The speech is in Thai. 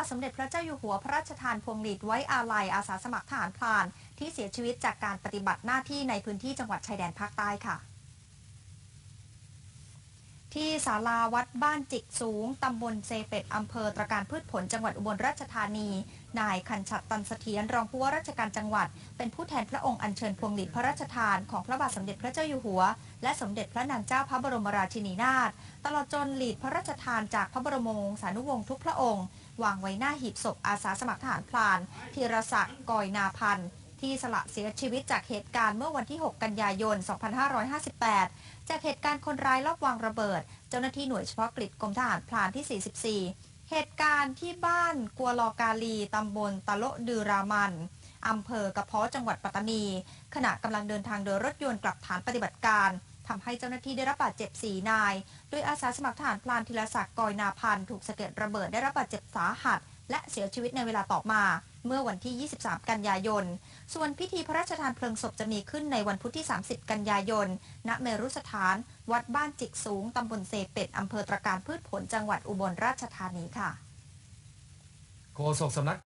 าทสมเด็จพระเจ้าอยู่หัวพระราชทานพวงหลีดไว้อาลัยอาสาสมัครทหารพราน ที่เสียชีวิตจากการปฏิบัติหน้าที่ในพื้นที่จังหวัดชายแดนภาคใต้ค่ะ ที่ศาลาวัดบ้านจิกสูง ตำบลเซเป็ดอำเภอตรการพืชผลจังหวัดอุบลราชธานี นายคันชัดตันเสถียรรองผู้ว่าราชการจังหวัด เป็นผู้แทนพระองค์อัญเชิญพวงหลีดพระราชทานของพระบาทสมเด็จพระเจ้าอยู่หัว และสมเด็จพระนางเจ้าพระบรมราชินีนาถ ตลอดจนหลีดพระราชทานจากพระบรมวงศานุวงศ์ทุกพระองค์ วางไว้หน้าหีบศพอาสาสมัครทหารพลานธีรศักดิ์กอยนาพันธ์ ที่สละเสียชีวิตจากเหตุการณ์เมื่อวันที่ 6 กันยายน 2558 จากเหตุการณ์คนร้ายลอบวางระเบิด เจ้าหน้าที่หน่วยเฉพาะกิจกรมทหารพรานที่ 44 เหตุการณ์ที่บ้านกัวลอกาลี ตำบลตะโลดือรามันอำเภอกระเพาะจังหวัดปัตตานี ขณะกำลังเดินทางโดยรถยนต์กลับฐานปฏิบัติการทำให้เจ้าหน้าที่ได้รับบาดเจ็บ 4 นาย โดยอาสาสมัครทหารพลานธีรศักดิ์กอยนาพันธ์ถูกสะเก็ดระเบิดได้รับบาดเจ็บสาหัส และเสียชีวิตในเวลาต่อมา เมื่อวันที่ 23 กันยายน ส่วนพิธีพระราชทานเพลิงศพจะมีขึ้นในวันพุธที่ 30 กันยายน ณ เมรุสถาน วัดบ้านจิกสูง ตำบลเซเป็ดอำเภอตระการพืชผล จังหวัดอุบลราชธานีค่ะ โฆษกสำนัก